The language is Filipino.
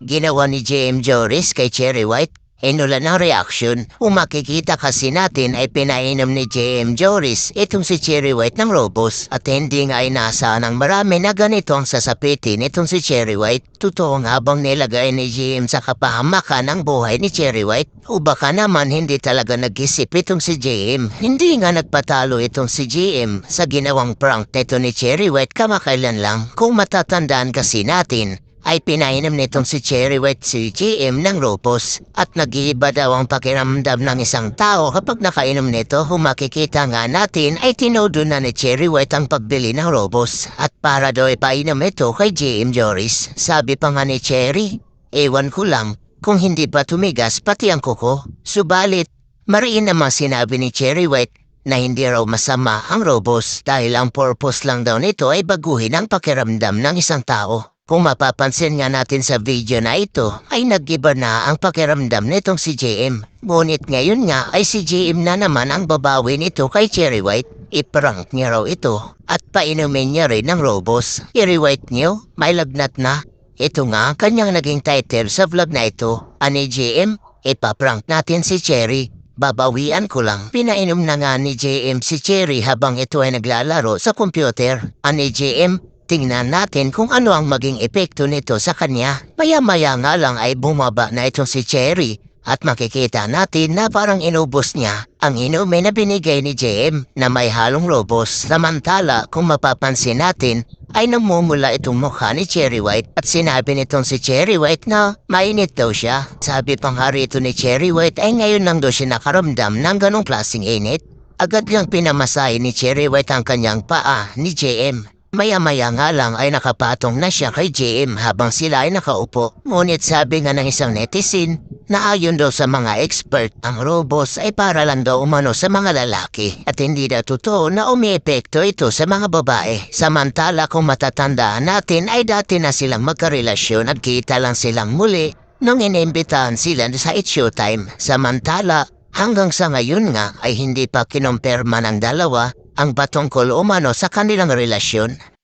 ginawa ni JM Joris kay Cherry White? Inulan ang reaksyon. Kung makikita kasi natin ay pinainom ni JM Joris itong si Cherry White ng Robos at hindi nga ay nasa ng marami na ganito ang sasapitin itong si Cherry White. Totoo nga bang nilagay ni JM sa kapahamakan ang buhay ni Cherry White? O baka naman hindi talaga nag-isip itong si JM. Hindi nga nagpatalo itong si JM sa ginawang prank nito ni Cherry White kamakailan lang. Kung matatandaan kasi natin, ay pinainom nitong si Cherry White si GM ng Ropos at nag-iiba daw ang pakiramdam ng isang tao kapag nakainom nito kung makikita nga natin ay tinodo na ni Cherry White ang pagbili ng Robos at para daw ipainom ito kay GM Joris. Sabi pa nga ni Cherry, ewan ko lang kung hindi pa tumigas pati ang kuko. Subalit, mariin naman sinabi ni Cherry White na hindi raw masama ang Robos dahil ang purpose lang daw nito ay baguhin ang pakiramdam ng isang tao. Kung mapapansin nga natin sa video na ito, ay nag-iba na ang pakiramdam nitong si JM. Ngunit ngayon nga ay si JM na naman ang babawi nito kay Cherry White. Iprank niya raw ito at painumin niya rin ng robos. Cherry White niyo, may lagnat na. Ito nga ang kanyang naging title sa vlog na ito. Ani JM, ipaprank natin si Cherry. Babawian ko lang. Pinainom na nga ni JM si Cherry habang ito ay naglalaro sa computer. Ani JM, tingnan natin kung ano ang maging epekto nito sa kanya. Maya-maya nga lang ay bumaba na itong si Cherry at makikita natin na parang inubos niya ang inumin na binigay ni JM na may halong robos. Samantala, kung mapapansin natin, ay namumula itong mukha ni Cherry White at sinabi nitong si Cherry White na mainit daw siya. Sabi pang hari ito ni Cherry White ay ngayon lang daw siya nakaramdam ng ganong klaseng init. Agad lang pinamasahe ni Cherry White ang kanyang paa ni JM. Maya-maya nga lang ay nakapatong na siya kay JM habang sila ay nakaupo. Ngunit sabi nga ng isang netizen na ayon daw sa mga expert, ang robos ay para lang daw umano sa mga lalaki at hindi na totoo na umiepekto ito sa mga babae. Samantala kung matatandaan natin ay dati na silang magkarelasyon at kita lang silang muli nung inimbitahan sila sa It's Showtime. Samantala, hanggang sa ngayon nga ay hindi pa kinumpirma ng dalawa ang patungkol umano sa kanilang relasyon.